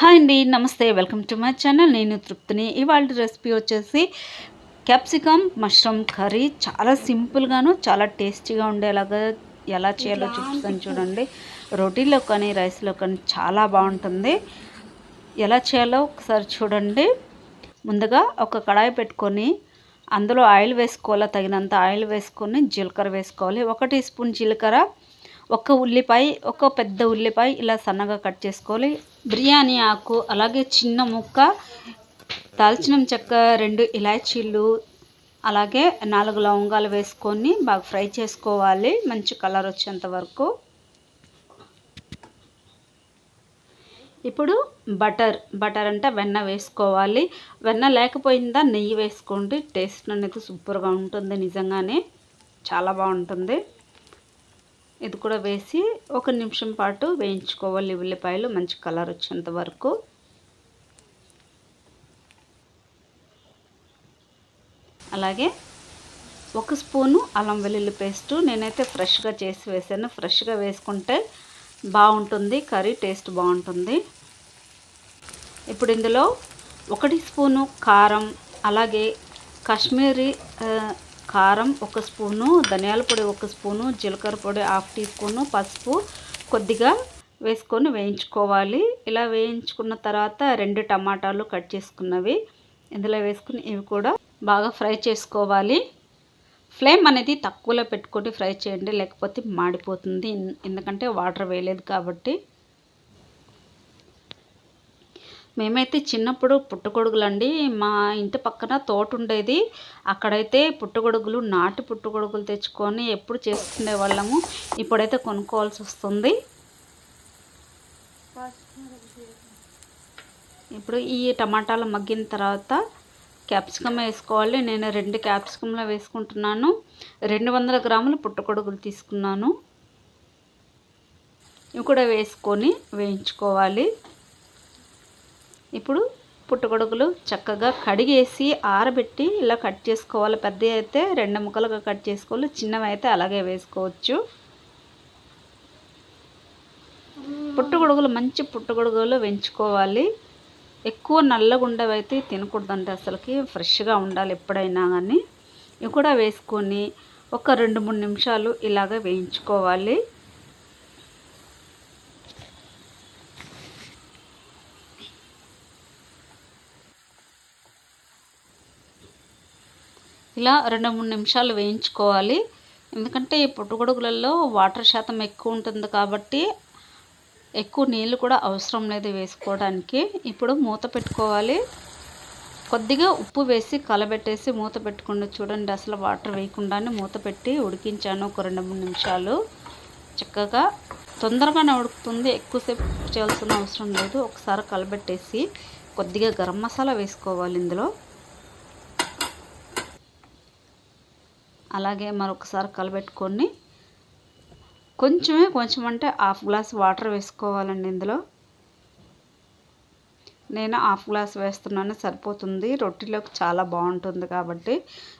Hi అండి నమస్తే welcome to my channel. నేను తృప్తిని. ఇవాళ రెసిపీ వచ్చేసి క్యాప్సికమ్ మష్రూమ్ కర్రీ. చాలా సింపుల్గాను చాలా టేస్టీగా ఉండేలాగా ఎలా చేయాలో చూపిస్తాను చూడండి. రోటీలో కానీ రైస్లో కానీ చాలా బాగుంటుంది. ఎలా చేయాలో ఒకసారి చూడండి. ముందుగా ఒక కడాయి పెట్టుకొని అందులో ఆయిల్ వేసుకోవాలి తగినంత ఆయిల్ వేసుకొని జీలకర్ర వేసుకోవాలి. ఒక టీ స్పూన్ జీలకర్ర ఒక ఉల్లిపాయ ఒక పెద్ద ఉల్లిపాయ ఇలా సన్నగా కట్ చేసుకోవాలి. బిర్యానీ ఆకు అలాగే చిన్న ముక్క దాల్చిన చెక్క రెండు ఇలాచీలు అలాగే నాలుగు లవంగాలు వేసుకొని బాగా ఫ్రై చేసుకోవాలి. మంచి కలర్ వచ్చేంత వరకు. ఇప్పుడు బటర్ బటర్ అంటే వెన్న వేసుకోవాలి. వెన్న లేకపోయిందా నెయ్యి వేసుకోండి. టేస్ట్ అనేది సూపర్గా ఉంటుంది నిజంగానే. చాలా బాగుంటుంది. ఇది కూడా వేసి ఒక నిమిషం పాటు వేయించుకోవాలి. ఉల్లిపాయలు మంచి కలర్ వచ్చేంత వరకు. అలాగే ఒక స్పూను అల్లం వెల్లుల్లి పేస్టు. నేనైతే ఫ్రెష్గా చేసి వేసాను. ఫ్రెష్గా వేసుకుంటే బాగుంటుంది. కర్రీ టేస్ట్ బాగుంటుంది. ఇప్పుడు ఇందులో ఒకటి స్పూను కారం అలాగే కాశ్మీరీ కారం ఒక స్పూను ధనియాల పొడి ఒక స్పూను జీలకర్ర పొడి హాఫ్ టీ స్పూను పసుపు కొద్దిగా వేసుకొని వేయించుకోవాలి. ఇలా వేయించుకున్న తర్వాత రెండు టమాటాలు కట్ చేసుకున్నవి ఇందులో వేసుకుని ఇవి కూడా బాగా ఫ్రై చేసుకోవాలి. ఫ్లేమ్ అనేది తక్కువలో పెట్టుకొని ఫ్రై చేయండి లేకపోతే మాడిపోతుంది. ఎందుకంటే వాటర్ వేయలేదు కాబట్టి. మేమైతే చిన్నప్పుడు పుట్టగొడుగులండి. మా ఇంటి పక్కన తోట ఉండేది అక్కడైతే పుట్టగొడుగులు నాటి పుట్టగొడుగులు తెచ్చుకొని ఎప్పుడు చేసుకునే వాళ్ళము. ఇప్పుడైతే కొనుక్కోవాల్సి వస్తుంది. ఇప్పుడు ఈ టమాటాలు మగ్గిన తర్వాత క్యాప్సికమ్ వేసుకోవాలి. నేను రెండు క్యాప్సికంలో వేసుకుంటున్నాను. రెండు వందల గ్రాములు పుట్టగొడుగులు తీసుకున్నాను. ఇవి కూడా వేసుకొని వేయించుకోవాలి. ఇప్పుడు పుట్టగొడుగులు చక్కగా కడిగేసి ఆరబెట్టి ఇలా కట్ చేసుకోవాలి. పెద్ద అయితే రెండు ముక్కలుగా కట్ చేసుకోవాలి. చిన్నవి అయితే అలాగే వేసుకోవచ్చు. పుట్టగొడుగులు మంచి పుట్టగొడుగులు పెంచుకోవాలి ఎక్కువ నల్లగుండవి అయితే తినకూడదంటే అసలుకి. ఫ్రెష్గా ఉండాలి ఎప్పుడైనా కానీ. ఇవి కూడా వేసుకొని ఒక రెండు మూడు నిమిషాలు ఇలాగ వేయించుకోవాలి. ఇలా రెండు మూడు నిమిషాలు వేయించుకోవాలి. ఎందుకంటే ఈ పుట్టుగొడుగులలో వాటర్ శాతం ఎక్కువ ఉంటుంది కాబట్టి ఎక్కువ నీళ్ళు కూడా అవసరం లేదు వేసుకోవడానికి. ఇప్పుడు మూత పెట్టుకోవాలి. కొద్దిగా ఉప్పు వేసి కలబెట్టేసి మూత పెట్టుకుండా. చూడండి అసలు వాటర్ వేయకుండానే మూత పెట్టి ఉడికించాను ఒక రెండు మూడు నిమిషాలు. చక్కగా తొందరగానే ఉడుకుతుంది. ఎక్కువసేపు చేయాల్సిన అవసరం లేదు. ఒకసారి కలబెట్టేసి కొద్దిగా గరం మసాలా వేసుకోవాలి ఇందులో. అలాగే మరొకసారి కలబెట్టుకొని కొంచెమే కొంచెం అంటే హాఫ్ గ్లాస్ వాటర్ వేసుకోవాలండి ఇందులో. నేను హాఫ్ గ్లాస్ వేస్తున్నాను సరిపోతుంది. రొట్టెలోకి చాలా బాగుంటుంది కాబట్టి.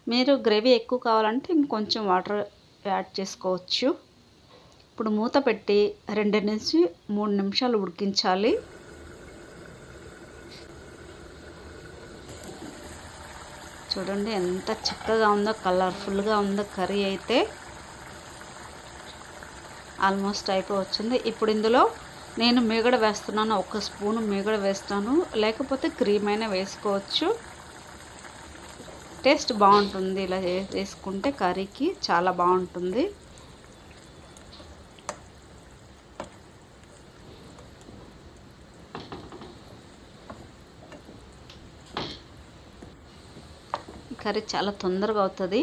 మీరు గ్రేవీ ఎక్కువ కావాలంటే ఇంకొంచెం వాటర్ యాడ్ చేసుకోవచ్చు. ఇప్పుడు మూత పెట్టి రెండు నుంచి మూడు నిమిషాలు ఉడికించాలి. చూడండి ఎంత చక్కగా ఉందో కలర్ఫుల్గా ఉందో కర్రీ అయితే ఆల్మోస్ట్ అయిపోవచ్చింది. ఇప్పుడు ఇందులో నేను మీగడ వేస్తున్నాను ఒక స్పూను మీగడ వేస్తాను. లేకపోతే క్రీమ్ అయినా వేసుకోవచ్చు. టేస్ట్ బాగుంటుంది ఇలా వేసుకుంటే కర్రీకి చాలా బాగుంటుంది. కర్రీ చాలా తొందరగా అవుతుంది.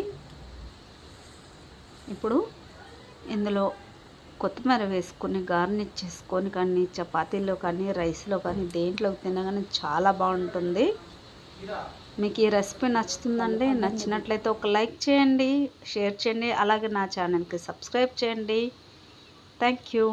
ఇప్పుడు ఇందులో కొత్తిమీర వేసుకొని గార్నిష్ చేసుకొని కానీ చపాతీలో కానీ రైస్లో కానీ దేంట్లో తినగానే చాలా బాగుంటుంది. మీకు ఈ రెసిపీ నచ్చుతుందండి నచ్చినట్లయితే ఒక లైక్ చేయండి షేర్ చేయండి అలాగే నా ఛానల్కి సబ్స్క్రైబ్ చేయండి. Thank you.